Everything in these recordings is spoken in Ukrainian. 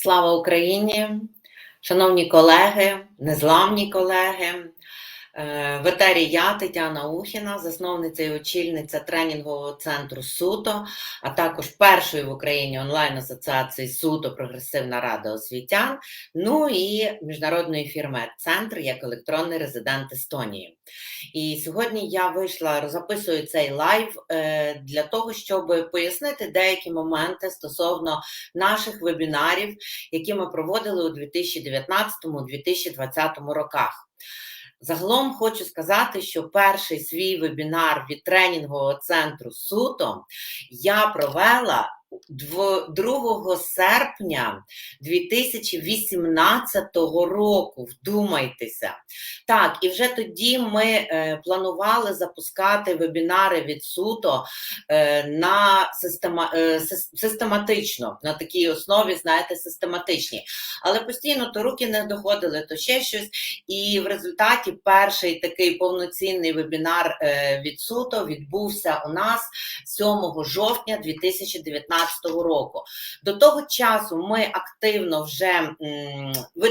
Слава Україні, шановні колеги, незламні колеги. Е, В етері я Тетяна Ухіна, засновниця і очільниця тренінгового центру СУТО, а також першої в Україні онлайн-асоціації СУТО Прогресивна Рада освітян. Ну і міжнародної фірми Центр як електронний резидент Естонії. І сьогодні я вийшла, записую цей лайв е, для того, щоб пояснити деякі моменти стосовно наших вебінарів, які ми проводили у 2019-2020 роках. Загалом хочу сказати, що перший свій вебінар від тренінгового центру СУТО я провела 2 серпня 2018 року. Вдумайтеся. Так, і вже тоді ми е, планували запускати вебінари від СУТО е, на система, е, систематично, на такій основі, знаєте, систематичні. Але постійно то руки не доходили, то ще щось. І в результаті перший такий повноцінний вебінар е, від СУТО відбувся у нас 7 жовтня 2019 року. До того часу ми активно вже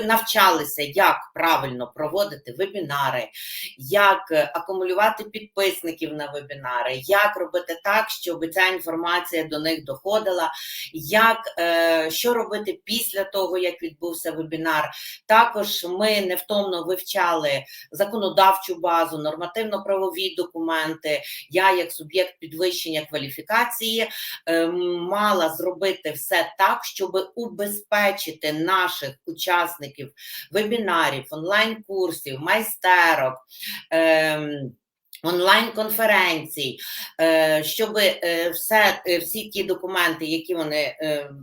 навчалися, як правильно проводити вебінари, як акумулювати підписників на вебінари, як робити так, щоб ця інформація до них доходила, як, е, що робити після того, як відбувся вебінар. Також ми невтомно вивчали законодавчу базу, нормативно-правові документи. Я, як суб'єкт підвищення кваліфікації, е, мала зробити все так, щоб убезпечити наших учасників вебінарів, онлайн-курсів, майстерок. ем, Онлайн-конференцій, е, щоб е, все, е, всі ті документи, які вони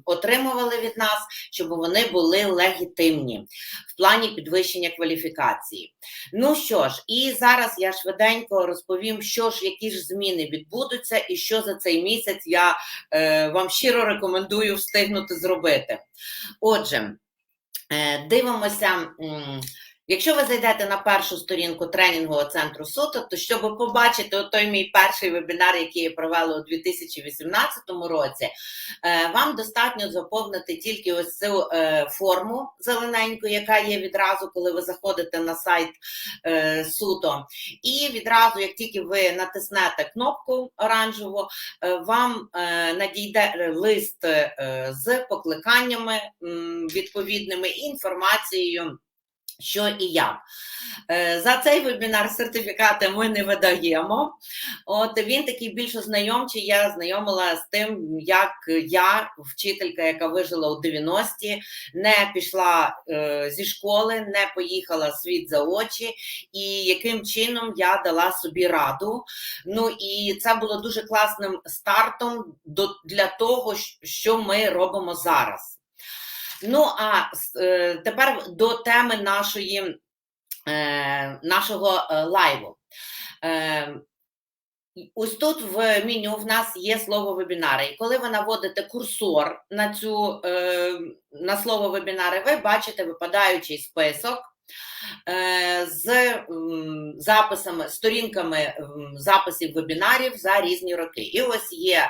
отримували від нас, щоб вони були легітимні в плані підвищення кваліфікації. Ну що ж, і зараз я швиденько розповім, що ж, які ж зміни відбудуться, і що за цей місяць я вам щиро рекомендую встигнути зробити. Отже, дивимося. Якщо ви зайдете на першу сторінку тренінгового центру СУТО, то щоб побачити той мій перший вебінар, який я провела у 2018 році, е, вам достатньо заповнити тільки ось цю е, форму зелененьку, яка є відразу, коли ви заходите на сайт е, СУТО. І відразу, як тільки ви натиснете кнопку оранжеву, вам надійде лист з покликаннями відповідними і інформацією. Що і як. Е, За цей вебінар сертифікати ми не видаємо. От він такий більш ознайомчий. Я знайомила з тим, як я, вчителька, яка вижила у 90-ті, не пішла е, зі школи, не поїхала світ за очі, і яким чином я дала собі раду. Ну і це було дуже класним стартом до, для того, що ми робимо зараз. Ну а е, тепер до теми нашої, е, нашого е, лайву. Е, Ось тут в меню в нас є слово вебінари. І коли ви наводите курсор на цю е, на слово вебінари, ви бачите випадаючий список е, з записами, сторінками записів вебінарів за різні роки. І ось є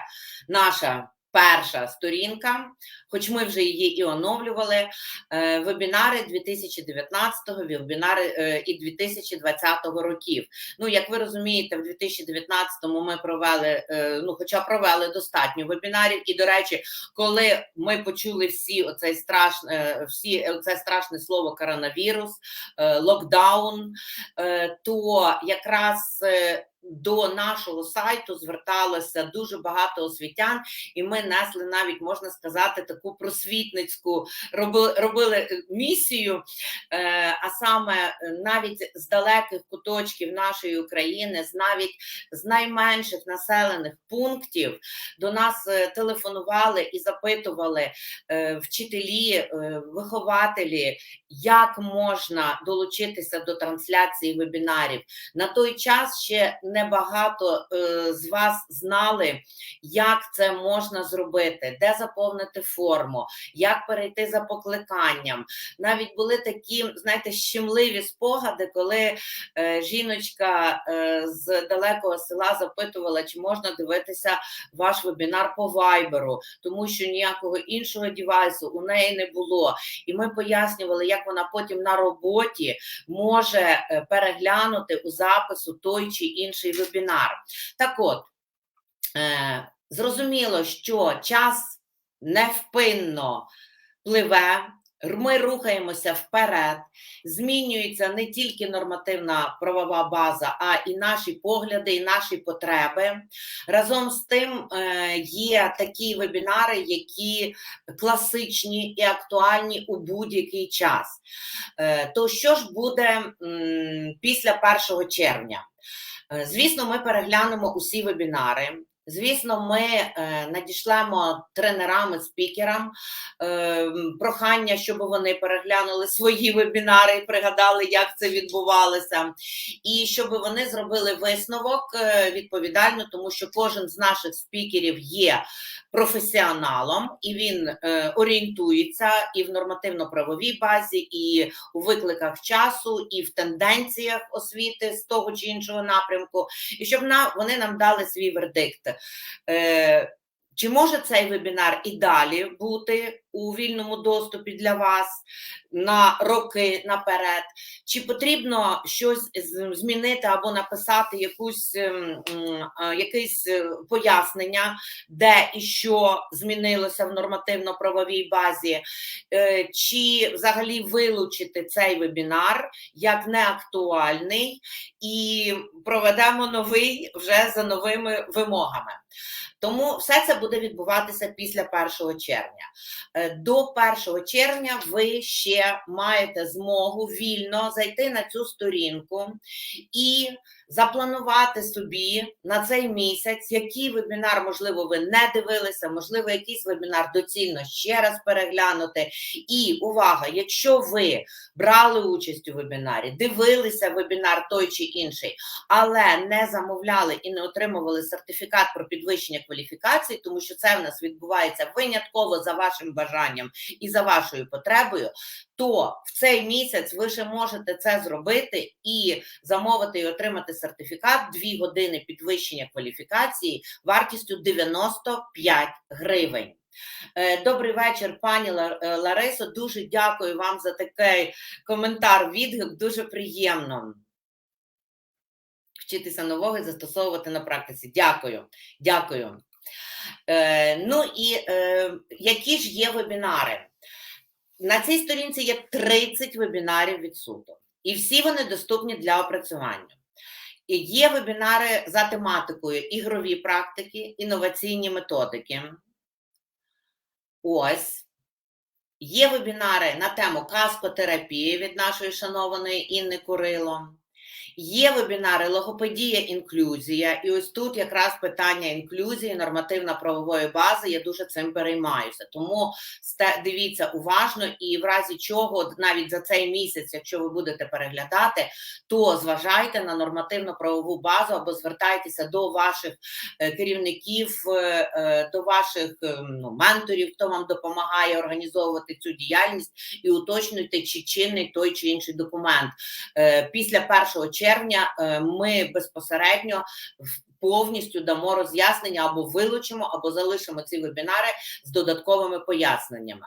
наша перша сторінка, хоч ми вже її і оновлювали. е, Вебінари 2019-го, вебінари е, і 2020 років. Ну, як ви розумієте, в 2019-му ми провели, е, ну, хоча провели достатньо вебінарів. І, до речі, коли ми почули всі оцей страшне, всі оце страшне слово коронавірус, локдаун, то якраз. До нашого сайту зверталося дуже багато освітян, і ми несли навіть можна сказати таку просвітницьку роби- робили е, місію, е, а саме е, навіть з далеких куточків нашої України, з навіть з найменших населених пунктів до нас телефонували і запитували вчителі, вихователі, як можна долучитися до трансляції вебінарів. На той час ще небагато е, з вас знали, як це можна зробити, де заповнити форму, як перейти за покликанням. Навіть були такі, знаєте, щемливі спогади, коли е, жіночка е, з далекого села запитувала, чи можна дивитися ваш вебінар по вайберу, тому що ніякого іншого дівайсу у неї не було. І ми пояснювали, як вона потім на роботі може переглянути у запису той чи інший вебінар. Так от, е, зрозуміло, що час невпинно пливе. Ми рухаємося вперед, змінюється не тільки нормативна правова база, а і наші погляди, і наші потреби. Разом з тим е, є такі вебінари, які класичні і актуальні у будь-який час. Е, То що ж буде після 1 червня? Е, Звісно, ми переглянемо усі вебінари. Звісно, ми е, надішлемо тренерам і спікерам е, прохання, щоб вони переглянули свої вебінари і пригадали, як це відбувалося, і щоб вони зробили висновок е, відповідально, тому що кожен з наших спікерів є професіоналом, і він орієнтується і в нормативно-правовій базі, і у викликах часу, і в тенденціях освіти з того чи іншого напрямку, і щоб вони нам дали свій вердикт. Е, чи може цей вебінар і далі бути у вільному доступі для вас на роки наперед? Чи потрібно щось змінити або написати якусь, ем, е, якесь е, пояснення, де і що змінилося в нормативно-правовій базі? Е, Чи взагалі вилучити цей вебінар як неактуальний і проведемо новий вже за новими вимогами? Тому все це буде відбуватися після 1 червня. До 1 червня ви ще маєте змогу вільно зайти на цю сторінку і запланувати собі на цей місяць, який вебінар, можливо, ви не дивилися, можливо, якийсь вебінар доцільно ще раз переглянути. І увага, якщо ви брали участь у вебінарі, дивилися вебінар той чи інший, але не замовляли і не отримували сертифікат про підвищення кваліфікації, тому що це в нас відбувається винятково за вашим бажанням і за вашою потребою, то в цей місяць ви ще можете це зробити і замовити і отримати сертифікат 2 години підвищення кваліфікації вартістю 95 гривень. Е, Добрий вечір, пані е, Ларисо. Дуже дякую вам за такий коментар, відгук. Дуже приємно вчитися нового і застосовувати на практиці. Дякую, дякую. Е, ну і е, які ж є вебінари? На цій сторінці є 30 вебінарів від суду, і всі вони доступні для опрацювання. Є вебінари за тематикою ігрові практики, інноваційні методики. Ось. Є вебінари на тему каскотерапії від нашої шанованої Інни Курило. Є вебінари логопедія, інклюзія, і ось тут якраз питання інклюзії, нормативно-правової бази. Я дуже цим переймаюся. Тому дивіться уважно, і в разі чого, навіть за цей місяць, якщо ви будете переглядати, то зважайте на нормативно-правову базу або звертайтеся до ваших е, керівників, е, е, до ваших ну, менторів, хто вам допомагає організовувати цю діяльність, і уточнюйте, чи чинний той чи інший документ. Після 1 червня е, ми безпосередньо повністю дамо роз'яснення або вилучимо, або залишимо ці вебінари з додатковими поясненнями.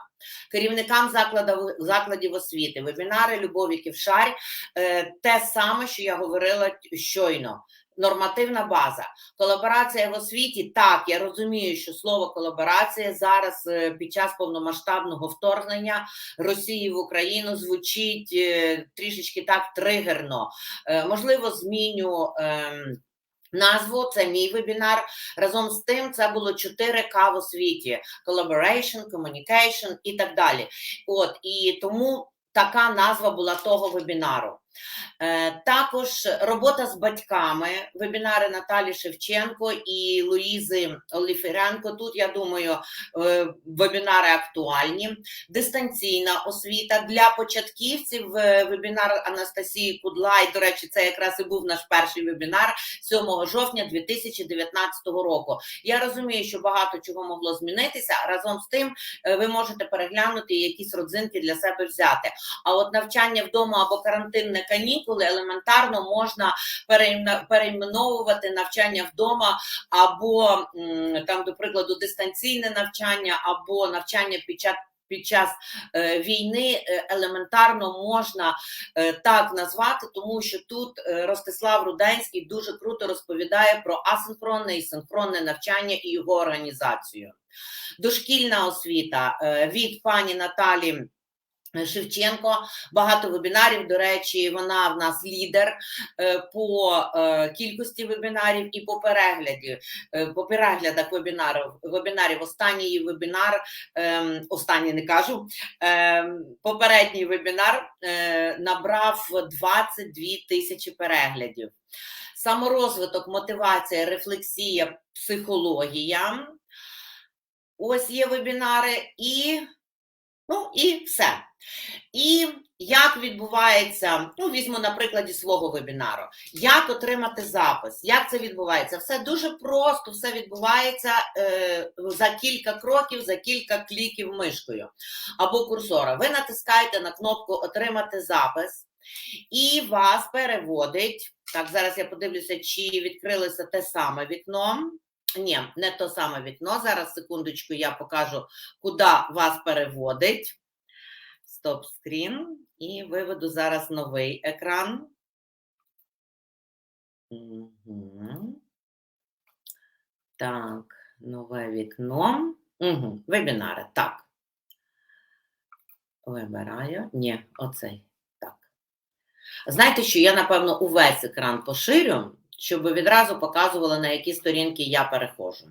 Керівникам закладів, закладів освіти, вебінари Любові Ківшарь, е, те саме, що я говорила щойно. Нормативна база, колаборація в освіті. Так, я розумію, що слово колаборація зараз е, під час повномасштабного вторгнення Росії в Україну звучить е, трішечки так тригерно. Е, Можливо, зміню. ем, Назву це мій вебінар. Разом з тим, це було 4К в освіті: collaboration, communication і так далі. От і тому така назва була того вебінару. Е, Також робота з батьками, вебінари Наталі Шевченко і Луїзи Оліференко. Тут, я думаю, е, вебінари актуальні. Дистанційна освіта для початківців. е, Вебінар Анастасії Кудлай. До речі, це якраз і був наш перший вебінар 7 жовтня 2019 року. Я розумію, що багато чого могло змінитися. Разом з тим, ви можете переглянути якісь родзинки для себе взяти. А от навчання вдома або карантинне канікули елементарно можна перейменовувати навчання вдома, або там, до прикладу, дистанційне навчання, або навчання під час. Під час е, війни е, елементарно можна е, так назвати, тому що тут Ростислав Руденський дуже круто розповідає про асинхронне і синхронне навчання і його організацію. Дошкільна освіта від пані Наталі. Шевченко, багато вебінарів. До речі, вона в нас лідер е, по е, кількості вебінарів і по перегляді, е, по переглядах вебінарів. Вебінарів останній вебінар, ем, останній не кажу. ем, Попередній вебінар набрав 22 тисячі переглядів. Саморозвиток, мотивація, рефлексія, психологія. Ось є вебінари і, ну, і все. І як відбувається, ну, візьму на прикладі свого вебінару, як отримати запис, як це відбувається? Все дуже просто, все відбувається е, за кілька кроків, за кілька кліків мишкою або курсора. Ви натискаєте на кнопку Отримати запис, і вас переводить. Так, зараз я подивлюся, чи відкрилося те саме вікно. Ні, не то саме вікно. Зараз секундочку, я покажу, куди вас переводить. Стоп скрін. І виведу зараз новий екран. Так, нове вікно. Угу. Вебінари. Так. Вибираю. Ні, оцей. Так. Знаєте, що я, напевно, увесь екран поширю, щоб відразу показували, на які сторінки я переходжу.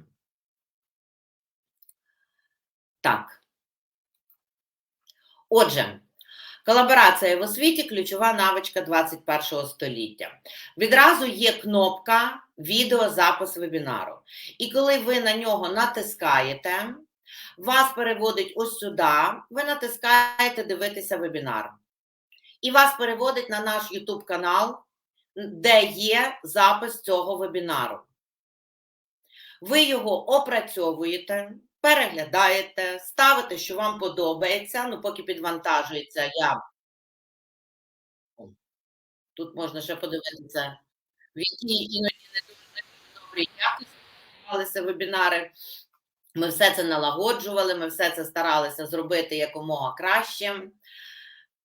Так. Отже, колаборація в освіті ключова навичка 21 століття. Відразу є кнопка відеозапис вебінару. І коли ви на нього натискаєте, вас переводить ось сюди, ви натискаєте дивитися вебінар. І вас переводить на наш YouTube канал, де є запис цього вебінару. Ви його опрацьовуєте, переглядаєте, ставите, що вам подобається. Ну, поки підвантажується, я тут можна ще подивитися, в якій іноді не дуже добрій якості відбувалися вебінари. Ми все це налагоджували, ми все це старалися зробити якомога краще.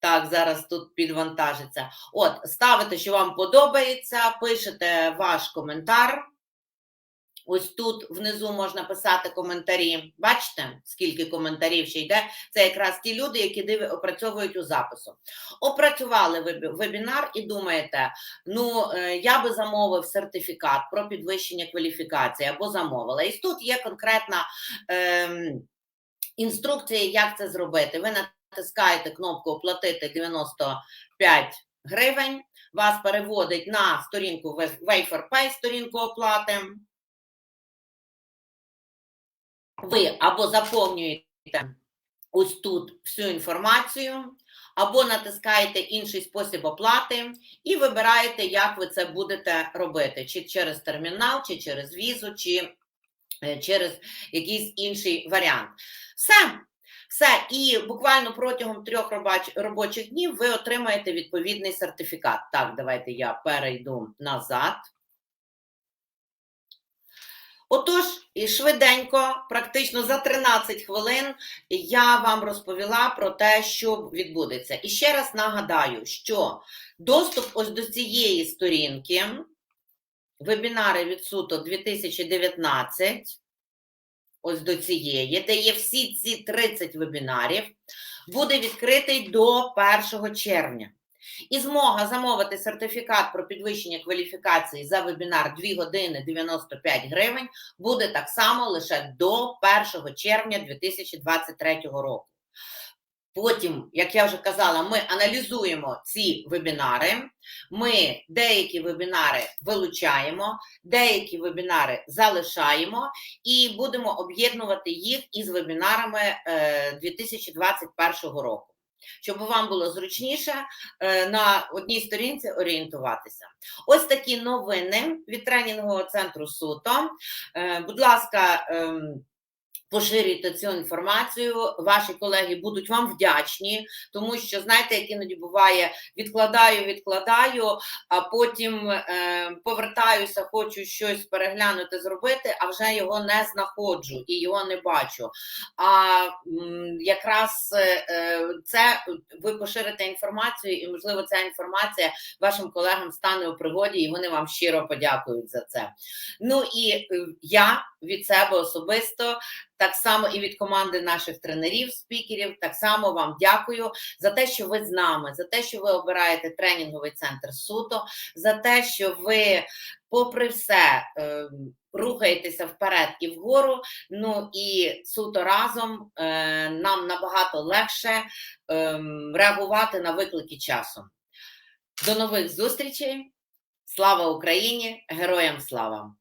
Так, зараз тут підвантажиться. От, ставите, що вам подобається, пишете ваш коментар. Ось тут внизу можна писати коментарі. Бачите, скільки коментарів ще йде? Це якраз ті люди, які диви, опрацьовують у запису. Опрацювали вебінар і думаєте, ну, е, я би замовив сертифікат про підвищення кваліфікації або замовила. І тут є конкретна е, інструкція, як це зробити. Ви натискаєте кнопку Оплатити 95 гривень, вас переводить на сторінку Wafer сторінку оплати ви або заповнюєте ось тут всю інформацію, або натискаєте інший спосіб оплати і вибираєте, як ви це будете робити: чи через термінал, чи через візу, чи е, через якийсь інший варіант. Все. Все, і буквально протягом трьох робочих днів ви отримаєте відповідний сертифікат. Так, давайте я перейду назад. Отож, і швиденько, практично за 13 хвилин, я вам розповіла про те, що відбудеться. І ще раз нагадаю, що доступ ось до цієї сторінки, вебінари від суто 2019, ось до цієї, де є всі ці 30 вебінарів, буде відкритий до 1 червня. І змога замовити сертифікат про підвищення кваліфікації за вебінар 2 години 95 гривень буде так само лише до 1 червня 2023 року. Потім, як я вже казала, ми аналізуємо ці вебінари. Ми деякі вебінари вилучаємо, деякі вебінари залишаємо і будемо об'єднувати їх із вебінарами е, 2021 року. Щоб вам було зручніше е, на одній сторінці орієнтуватися. Ось такі новини від тренінгового центру СУТО. Е, Будь ласка, ем, поширюйте цю інформацію. Ваші колеги будуть вам вдячні, тому що знаєте, як іноді буває, відкладаю, відкладаю, а потім е, повертаюся, хочу щось переглянути, зробити, а вже його не знаходжу і його не бачу. А м, якраз е, е, це ви поширите інформацію, і можливо ця інформація вашим колегам стане у пригоді, і вони вам щиро подякують за це. Ну і е, я від себе особисто так само і від команди наших тренерів, спікерів, так само вам дякую за те, що ви з нами, за те, що ви обираєте тренінговий центр суто, за те, що ви, попри все, е, рухаєтеся вперед і вгору. Ну і суто разом е, нам набагато легше е, реагувати на виклики часу. До нових зустрічей! Слава Україні! Героям слава!